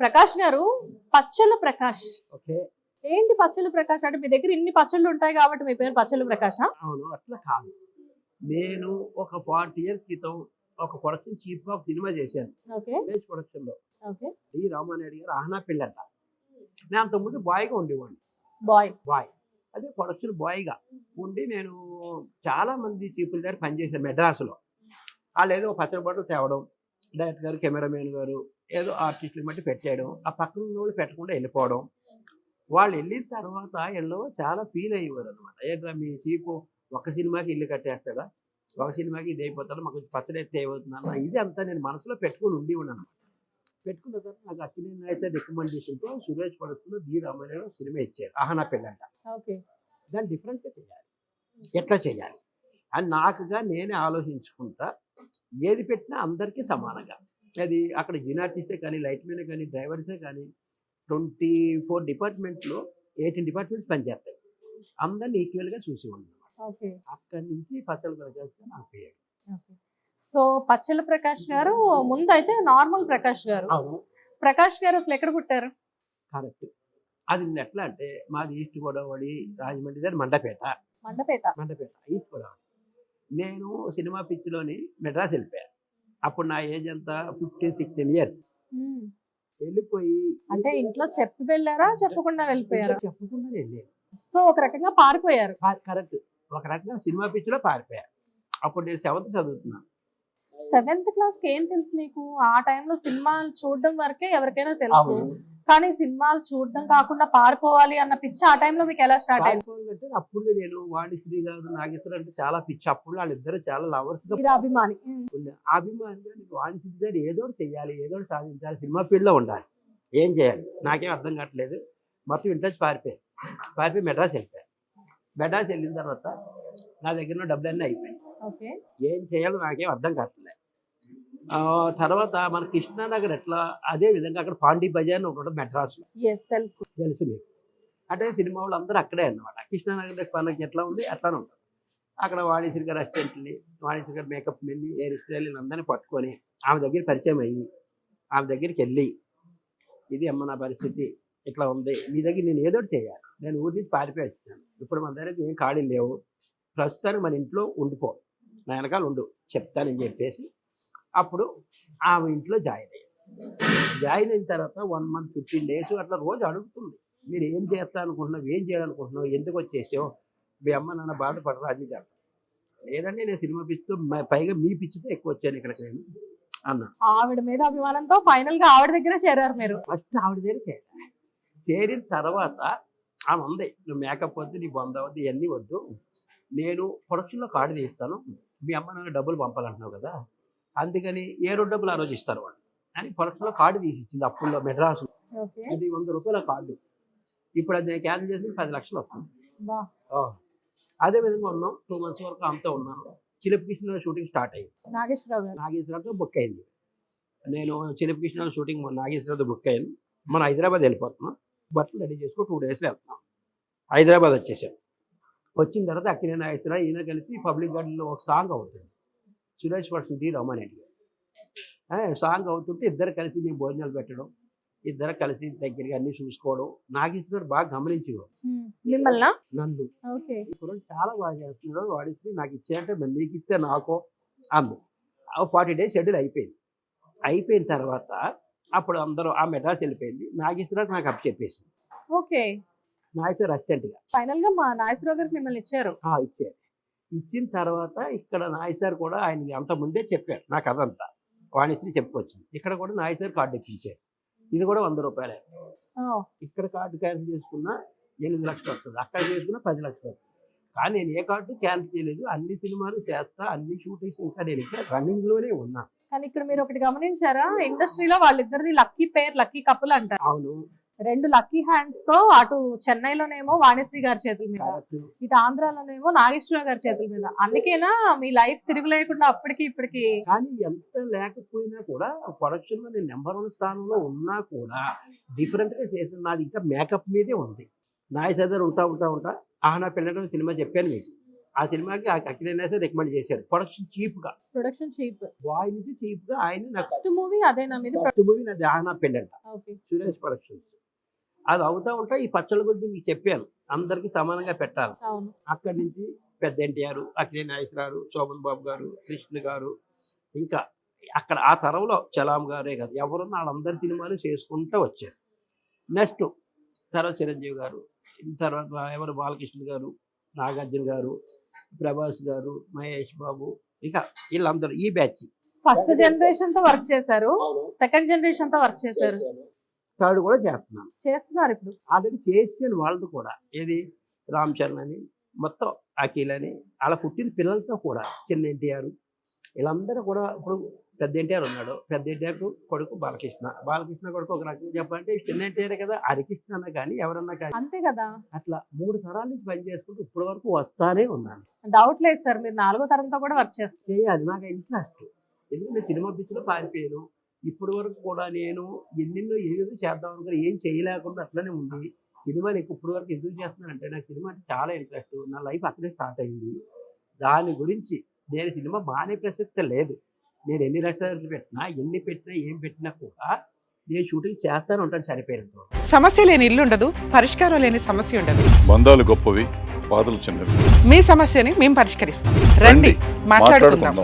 ప్రకాష్ గారు పచ్చల ప్రకాష్. ఓకే. ఏంటి పచ్చల ప్రకాష్? అంటే మీ దగ్గర ఇన్ని పచ్చళ్ళు ఉంటాయి కాబట్టి మీ పేరు పచ్చల ప్రకాష్? అవును అట్లా కాదు. నేను ఒక ఫార్టీ ఇయర్స్ క్రితం ఒక ప్రొడక్షన్ చీఫ్ ఒక సినిమా చేశాను. విలేజ్ ప్రొడక్షన్లో డి రామానాయుడు గారు ఆహనా పిల్లంట నేను అంతకుముందు బాయ్గా ఉండేవాడిని. బాయ్. బాయ్. అదే ప్రొడక్షన్ బాయ్గా ఉండి నేను చాలా మంది చీఫ్ల దగ్గర పనిచేశాను మెడ్రాస్లో. వాళ్ళు ఏదో పచ్చడి బట్టలు తేవడం డైరెక్టర్ గారు కెమెరామెన్ గారు ఏదో ఆర్టిస్టులు బట్టి పెట్టేయడం ఆ పక్కన ఉన్న వాళ్ళు పెట్టకుండా వెళ్ళిపోవడం. వాళ్ళు వెళ్ళిన తర్వాత వీళ్ళు చాలా ఫీల్ అయ్యేవారు అనమాట ఏంట్రా మీ చీఫ్ ఒక సినిమాకి ఇల్లు కట్టేస్తాడా? ఒక సినిమాకి ఇది అయిపోతాడు? మాకు పచ్చడి ఎత్తే అయిపోతుందన్న ఇది అంతా నేను మనసులో పెట్టుకుని ఉండి ఉన్నాను పెట్టుకున్న తర్వాత నాకు అక్కినేని నాయసర్ రికమెండేషన్తో సురేష్ పడుతున్న బి రామారాయణ సినిమా ఇచ్చారు. ఆహనా పెళ్ళంట. ఓకే. దాన్ని డిఫరెంట్గా చేయాలి. ఎట్లా చేయాలి? అని నాకుగా నేనే ఆలోచించుకుంటా. ఏది పెట్టినా అందరికీ సమానంగా. అది అక్కడ జినార్టిస్టే కానీ లైట్ మెనే కానీ డ్రైవర్సే కానీ ట్వంటీ ఫోర్ డిపార్ట్మెంట్లో ఎయిటీన్ డిపార్ట్మెంట్స్ పనిచేస్తాయి. అందరిని ఈక్వల్గా చూసి ఉన్నాం ఓకే. అక్కడి నుంచి పచ్చల ప్రకాశ్ గారు ఓకే. సో పచ్చల ప్రకాష్ గారు ముందు అయితే నార్మల్ ప్రకాష్ గారు. ప్రకాష్ గారు అసలు ఎక్కడ పుట్టారు? కరెక్ట్. అది ఎట్లా అంటే మాది ఈస్ట్ గోదావరి రాజమండ్రి దగ్గర మండపేట. మండపేట. మండపేట. ఈస్ట్ గోదావరి. నేను సినిమా పిచ్చిలోని మెడ్రాస్ వెళ్ళిపోయాను. అప్పుడు నా ఏజ్ అంతా ఫిఫ్టీన్ సిక్స్టీన్ ఇయర్స్. వెళ్ళిపోయి అంటే ఇంట్లో చెప్పి వెళ్ళారా? చెప్పకుండా వెళ్ళిపోయారా? చెప్పకుండా వెళ్ళాను. సో ఒక రకంగా పారిపోయారు. కరెక్ట్. ఒక రకంగా సినిమా పిచ్చిలో పారిపోయాను. అప్పుడు నేను సెవెంత్ చదువుతున్నాను. సెవెంత్ క్లాస్కి ఏం తెలుసు నీకు? ఆ టైంలో సినిమాలు చూడడం వరకే ఎవరికైనా తెలుసు. కానీ సినిమాలు చూడడం కాకుండా పారిపోవాలి అన్న పిచ్చి ఆ టైంలో మీకు ఎలా స్టార్ట్ అయింది? అప్పుడు నేను వాణిశ్రీ గారు నాగేశ్వర అంటే చాలా పిచ్చి. అప్పుడు వాళ్ళిద్దరు చాలా లవర్స్ అభిమాని. అభిమానిగా నీకు వాణిశ్రీ గారు ఏదో చెయ్యాలి ఏదో సాధించాలి సినిమా ఫీల్డ్లో ఉండాలి. ఏం చేయాలి? నాకేం అర్థం కావట్లేదు. మొత్తం ఇంట్రెస్ట్ పారిపోయాయి పారిపోయి మెడ్రాస్ వెళ్ళిపోయాను. మెడ్రాస్ వెళ్ళిన తర్వాత నా దగ్గర డబ్బులన్నీ అయిపోయాయి ఓకే. ఏం చేయాలో నాకేం అర్థం కావట్లేదు. తర్వాత మన కృష్ణానగర్ ఎట్లా అదే విధంగా అక్కడ పాండీ బజార్ ఒకటి మెడ్రాస్లో. తెలుసు. తెలుసు మీకు. అంటే సినిమా వాళ్ళు అందరూ అక్కడే అన్నమాట. కృష్ణానగర్ పనులకి ఎట్లా ఉంది అట్లానే ఉంటుంది. అక్కడ వాణిశ్రీ గారు అసిస్టెంట్ని వాణిశ్రీ గారు మేకప్ మెన్ని హెయిర్ స్టైల్ అందరినీ పట్టుకొని ఆమె దగ్గర పరిచయం అయ్యి ఆమె దగ్గరికి వెళ్ళి ఇది అమ్మ నా పరిస్థితి ఇట్లా ఉంది మీ దగ్గర నేను ఏదో చేయాలి నేను ఊరి నుంచి పారిపోయి వచ్చాను ఇప్పుడు మన దగ్గర ఏం ఖాళీలు లేవు. ప్రస్తుతానికి మన ఇంట్లో ఉండిపో నా వెనకాల ఉండు చెప్తానని చెప్పేసి అప్పుడు ఆమె ఇంట్లో జాయిన్ అయ్యాను జాయిన్ అయిన తర్వాత వన్ మంత్ ఫిఫ్టీన్ డేస్ అట్లా రోజు అడుగుతుంది. మీరు ఏం చేస్తా అనుకుంటున్నావు ఏం చేయాలనుకుంటున్నావు? ఎందుకు వచ్చేసావు? మీ అమ్మ నాన్న బాధపడరు? అది కాదు లేదంటే నేను సినిమా పిచ్చితో పైగా మీ పిచ్చితో ఎక్కువ వచ్చాను ఇక్కడికి నేను అన్న ఆవిడ మీద అభిమానంతో ఫైనల్గా ఆవిడ దగ్గర చేరారు మీరు. ఫస్ట్ ఆవిడ దగ్గర చేరా చేరిన తర్వాత ఆమె ఉంది. నువ్వు మేకప్ వద్దు నీ బొంద వద్దు ఇవన్నీ వద్దు. నేను ప్రొడక్షన్లో కార్డు తీస్తాను. మీ అమ్మ నాన్న డబ్బులు పంపాలంటున్నావు కదా అందుకని ఏ రెండు డబ్బులు ఆ రోజు ఇస్తారు వాళ్ళు అని ప్రొడక్షన్లో కార్డు తీసి ఇచ్చింది అప్పుల్లో మెడ్రాస్. అది వంద రూపాయల కార్డు ఇప్పుడు అది నేను క్యాన్సిల్ చేసి పది లక్షలు వస్తుంది. అదే విధంగా ఉన్నాం. టూ మంత్స్ వరకు అంతా ఉన్నాను చిలిపి కృష్ణ షూటింగ్ స్టార్ట్ అయ్యింది నాగేశ్వరరావు గారు. నాగేశ్వరరావుతో బుక్ అయింది. నేను చిలిపి కృష్ణ షూటింగ్ మొన్న నాగేశ్వరరావుతో బుక్ అయ్యాను. మన హైదరాబాద్ వెళ్ళిపోతున్నాం. బట్టలు రెడీ చేసుకో టూ డేస్లో వెళ్తున్నాం. హైదరాబాద్ వచ్చేసాం. వచ్చిన తర్వాత అక్కినే నాగేశ్వరరావు ఈయన కలిసి పబ్లిక్ గార్డెన్లో ఒక సాంగ్ అవుతుంది సురేష్ వర్షంతి రమారెడ్డి గారు. సాంగ్ అవుతుంటే ఇద్దరు కలిసి మేము భోజనాలు పెట్టడం ఇద్దరు కలిసి దగ్గరగా అన్ని చూసుకోవడం నాగేశ్వరరావు బాగా గమనించేవాడు మ్మ్. మిమ్మల్నా? నన్ను. ఈ కుర్రాడు చాలా బాగా చేస్తున్నాడు వాడికి నాకు ఇచ్చేయంటే మరి నీకు ఇస్తే నాకో అందు ఫార్టీ డేస్ షెడ్యూల్ అయిపోయింది. అయిపోయిన తర్వాత అప్పుడు అందరూ ఆ మెడ్రాస్ వెళ్ళిపోయింది. నాగేశ్వరరావు నాకు అప్ చెప్పేసింది. ఓకే. నాగేశ్వర అసిస్టెంట్గా. ఫైనల్గా మా నాగేశ్వరరావు గారికి మిమ్మల్ని ఇచ్చారు. ఇచ్చారు. ఇచ్చిన తర్వాత ఇక్కడ నాగేశ్వర్ కూడా ఆయన అంత ముందే చెప్పారు నాకు అదంతా. వాణిశ్రీ చెప్పుకొచ్చింది. ఇక్కడ కూడా నాగేశ్వర్ కార్డు ఎక్కించారు ఇది కూడా వంద రూపాయలే. ఇక్కడ కార్డు క్యాన్సిల్ చేసుకున్నా ఎనిమిది లక్షలు వస్తుంది. అక్కడ చేసుకున్నా పది లక్షలు వస్తుంది. కానీ నేను ఏ కార్డు క్యాన్సిల్ చేయలేదు. అన్ని సినిమాలు చేస్తా అన్ని షూటింగ్స్ ఇంకా నేను ఇక్కడ రన్నింగ్లోనే ఉన్నా. కానీ ఇక్కడ మీరు ఒకటి గమనించారా? ఇండస్ట్రీలో వాళ్ళిద్దరిది లక్కీ పేర్ లక్కీ కపుల్ అంటారు. అవును. రెండు లక్కీ హ్యాండ్స్తో అటు చెన్నైలోనేమో వాణిశ్రీ గారి చేతుల మీద ఇటు ఆంధ్రాలోనేమో నాగేశ్వరరావు గారి చేతుల మీద. అందుకేనా మీ లైఫ్ తిరుగులేకుండా అప్పటికి ఇప్పటికి కానీ ఎంత లేకపోయినా కూడా ప్రొడక్షన్లో నేను నెంబర్ వన్ స్థానంలో ఉన్నా కూడా డిఫరెంట్గా చేసిన నాది ఇంకా మేకప్ మీదే ఉంది. నాయ సదర్ ఉంటా ఉంటా ఉంటా. ఆహా నా పిల్లలు సినిమా చెప్పాను మీకు. ఆ సినిమాకి ఆ అఖిలేష్ రికమెండ్ చేశారు. ప్రొడక్షన్ చీప్గా. ప్రొడక్షన్ చీప్ బాయ్ నుంచి చీప్గా ఆయన మూవీ అదేనా మీది మూవీ నా దాహనా పెళ్ళంట. సురేష్ ప్రొడక్షన్స్ అది అవుతా ఉంటే ఈ పచ్చళ్ళ గురించి మీకు చెప్పాను. అందరికీ సమానంగా పెట్టాలి. అక్కడి నుంచి పెద్ద ఎన్టీఆర్ అఖిలే నాగేశ్వరరావు శోభన్ బాబు గారు కృష్ణ గారు ఇంకా అక్కడ ఆ తరంలో చలాం గారే కాదు. ఎవరున్నా వాళ్ళందరి సినిమాలు చేసుకుంటూ వచ్చారు. నెక్స్ట్ తర్వాత చిరంజీవి గారు తర్వాత ఎవరు? బాలకృష్ణ గారు నాగార్జున గారు ప్రభాస్ గారు మహేష్ బాబు ఇక వీళ్ళందరూ ఈ బ్యాచ్ ఫస్ట్ జనరేషన్తో వర్క్ చేశారు. సెకండ్ జనరేషన్తో వర్క్ చేశారు. థర్డ్ కూడా చేస్తున్నాను. చేస్తున్నారు ఇప్పుడు. ఆల్రెడీ చేసాను వాళ్ళతో కూడా. ఏది? రామ్ చరణ్ అని మొత్తం అఖిల్ అని అలా పుట్టిన పిల్లలతో కూడా చిన్న ఎన్టీఆర్. వీళ్ళందరూ కూడా ఇప్పుడు పెద్ద ఎన్టీఆర్ ఉన్నాడు. పెద్ద ఎన్టీఆర్ కొడుకు బాలకృష్ణ. బాలకృష్ణ కొడుకు ఒక రకంగా చెప్పాలంటే చిన్న ఎన్టీఆర్ కదా హరికృష్ణ అన్న కానీ ఎవరన్నా కానీ. అంతే కదా. అట్లా మూడు తరాల నుంచి పని చేసుకుంటూ ఇప్పటి వరకు వస్తానే ఉన్నాను. డౌట్ లేదు సార్ మీరు నాలుగో తరంతో కూడా వర్క్ చేస్తారు. చేయాలి. నాకు ఇంట్రెస్ట్. ఎందుకంటే సినిమా పిచ్చిలో పారిపోయాను. ఇప్పటి వరకు కూడా నేను ఎన్నెన్నో ఏదేదో చేద్దాం అనుకుని ఏం చేయలేకుండా అట్లనే ఉంది ఎక్కువ ఇప్పటి వరకు ఎందుకు చేస్తున్నానంటే నాకు సినిమా అంటే చాలా ఇంట్రెస్ట్. నా లైఫ్ అక్కడే స్టార్ట్ అయింది. దాని గురించి నేను సినిమా మానే ప్రసక్తే లేదు. నేను ఎన్ని రెస్టారెంట్లు పెట్టినా ఎన్ని పెట్టినా ఏం పెట్టినా కూడా నేను షూటింగ్ చేస్తాను ఉంటాను వరకు. సమస్య లేని ఇల్లు ఉండదు పరిష్కారం లేని సమస్య ఉండదు. బంధాలు గొప్పవి బాధలు చిన్నవి. మీ సమస్యని మేము పరిష్కరిస్తాం. రండి మాట్లాడుకుందాం.